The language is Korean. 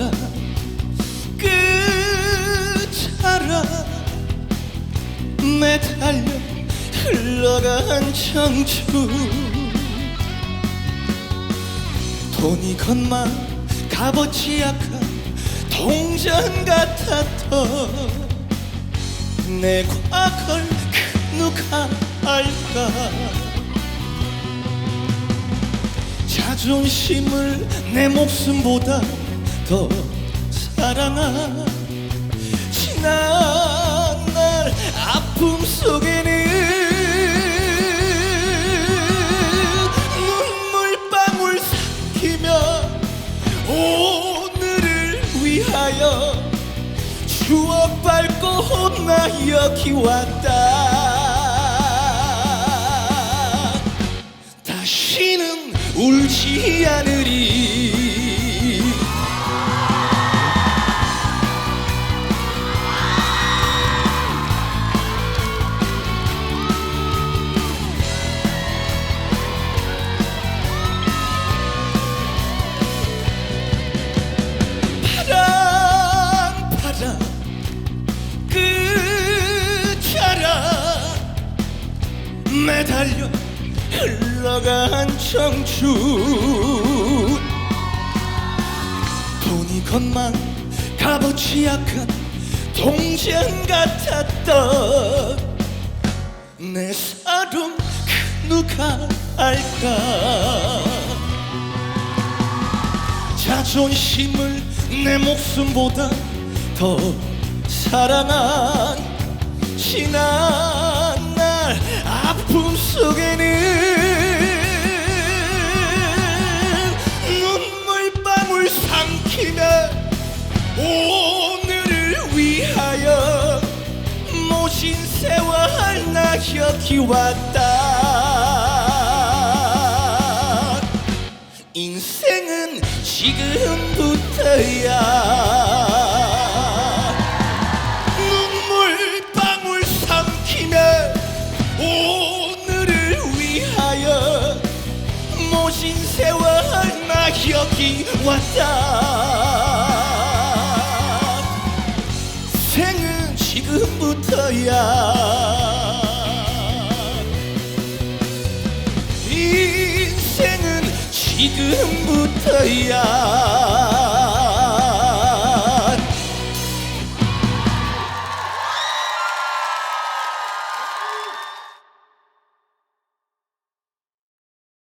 바람 끝자락 매달려 흘러간 청춘. 돈이 건만 값어치 약한 동전 같았던 내 과거를 그 누가 알까? 자존심을 내 목숨보다 더 사랑한 지난 날 아픔 속에는 눈물방울 삼키며 오늘을 위하여 추억 밟고 나 여기 왔다. 다시는 울지 않으리 매달려 흘러간 청춘. 돈이 건만 값어치 약한 동전 같았던 내 사랑 그 누가 알까? 자존심을 내 목숨보다 더 사랑한 지난 속에는 눈물방울 삼키며 오늘을 위하여 모신 세월 나 여기 왔다. 인생은 지금부터야 여기 왔다. 생은 지금부터야. 인생은 지금부터야